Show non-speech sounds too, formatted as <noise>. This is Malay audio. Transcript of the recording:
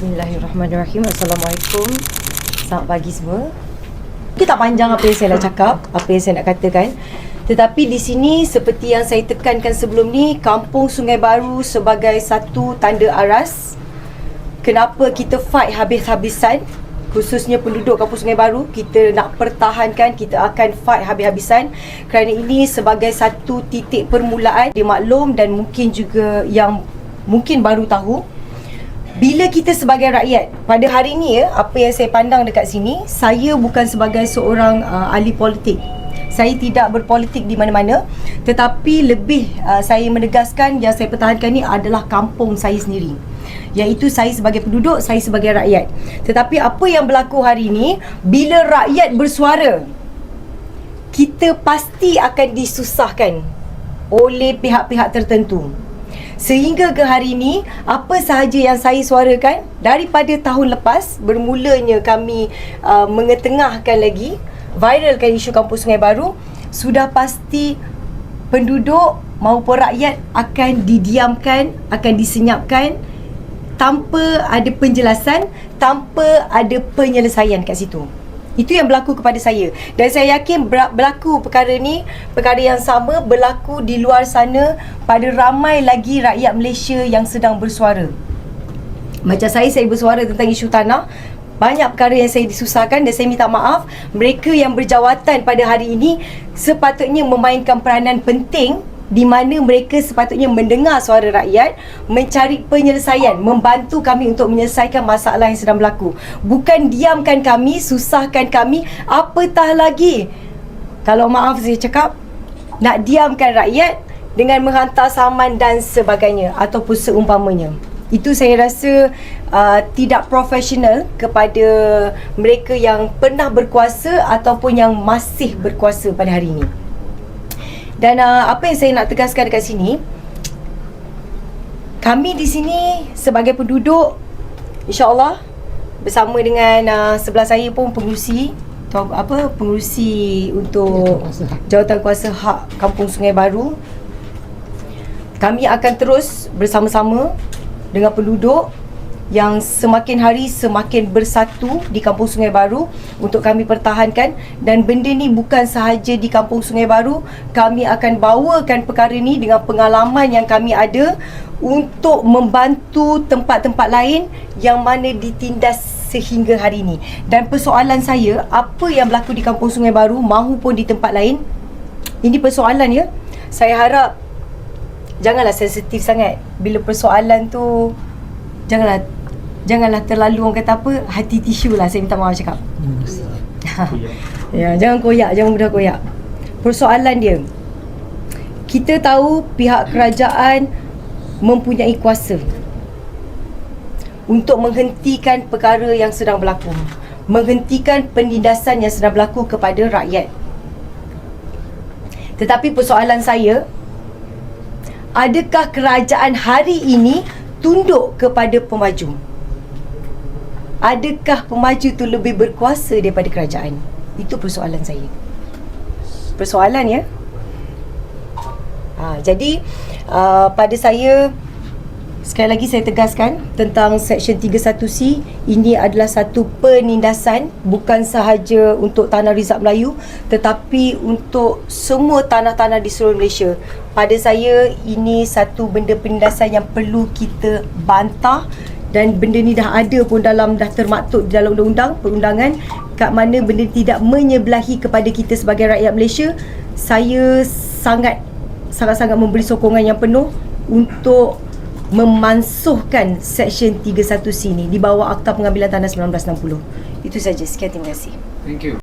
Bismillahirrahmanirrahim. Assalamualaikum. Selamat pagi semua. Mungkin tak panjang apa yang saya nak cakap, apa yang saya nak katakan. Tetapi di sini seperti yang saya tekankan sebelum ni, Kampung Sungai Baru sebagai satu tanda aras kenapa kita fight habis-habisan khususnya penduduk Kampung Sungai Baru kita nak pertahankan kita akan fight habis-habisan kerana ini sebagai satu titik permulaan dimaklum dan mungkin juga yang mungkin baru tahu bila kita sebagai rakyat pada hari ini ya apa yang saya pandang dekat sini saya bukan sebagai seorang uh, ahli politik. Saya tidak berpolitik di mana-mana tetapi lebih uh, saya menegaskan yang saya pertahankan ni adalah kampung saya sendiri. Iaitu saya sebagai penduduk saya sebagai rakyat. Tetapi apa yang berlaku hari ini bila rakyat bersuara kita pasti akan disusahkan oleh pihak-pihak tertentu Sehingga ke hari ini, apa sahaja yang saya suarakan daripada tahun lepas, bermulanya kami uh, mengetengahkan lagi, viralkan isu kampus Sungai Baru, sudah pasti penduduk maupun rakyat akan didiamkan, akan disenyapkan tanpa ada penjelasan, tanpa ada penyelesaian kat situ. Itu yang berlaku kepada saya. Dan saya yakin ber- berlaku perkara ni Perkara yang sama berlaku di luar sana Pada ramai lagi rakyat Malaysia yang sedang bersuara. Macam saya, saya bersuara tentang isu tanah. Banyak perkara yang saya disusahkan dan saya minta maaf. Mereka yang berjawatan pada hari ini sepatutnya memainkan peranan penting di mana mereka sepatutnya mendengar suara rakyat, mencari penyelesaian, membantu kami untuk menyelesaikan masalah yang sedang berlaku. Bukan diamkan kami, susahkan kami, apatah lagi. Kalau maaf saya cakap, nak diamkan rakyat dengan menghantar saman dan sebagainya ataupun seumpamanya. Itu saya rasa uh, tidak profesional kepada mereka yang pernah berkuasa ataupun yang masih berkuasa pada hari ini. Dan uh, apa yang saya nak tegaskan dekat sini Kami di sini sebagai penduduk InsyaAllah Bersama dengan uh, sebelah saya pun pengurusi tu, apa pengurusi untuk jawatan kuasa hak Kampung Sungai Baru. Kami akan terus bersama-sama dengan penduduk yang semakin hari semakin bersatu di Kampung Sungai Baru untuk kami pertahankan. Dan benda ni bukan sahaja di Kampung Sungai Baru kami akan bawakan perkara ni dengan pengalaman yang kami ada untuk membantu tempat-tempat lain yang mana ditindas sehingga hari ini dan persoalan saya apa yang berlaku di Kampung Sungai Baru mahupun di tempat lain ini persoalan ya. Saya harap janganlah sensitif sangat. Bila persoalan tu janganlah janganlah terlalu orang kata apa hati tisu lah saya minta maaf cakap. <laughs> Ya jangan koyak jangan mudah koyak. Persoalan dia kita tahu pihak kerajaan mempunyai kuasa untuk menghentikan perkara yang sedang berlaku menghentikan penindasan yang sedang berlaku kepada rakyat. Tetapi persoalan saya adakah kerajaan hari ini tunduk kepada pemaju adakah pemaju tu lebih berkuasa daripada kerajaan? Itu persoalan saya. Persoalan ya. Ha, jadi uh, pada saya sekali lagi saya tegaskan tentang Seksyen 31C ini adalah satu penindasan bukan sahaja untuk tanah Rizab Melayu tetapi untuk semua tanah-tanah di seluruh Malaysia. Pada saya ini satu benda penindasan yang perlu kita bantah dan benda ni dah ada pun dalam dah termaktub dalam undang-undang perundangan. Kat mana benda tidak menyebelahi kepada kita sebagai rakyat Malaysia saya sangat sangat-sangat memberi sokongan yang penuh untuk memansuhkan Seksyen 31C ni di bawah Akta Pengambilan Tanah 1960 itu saja. Sekian terima kasih. Thank you.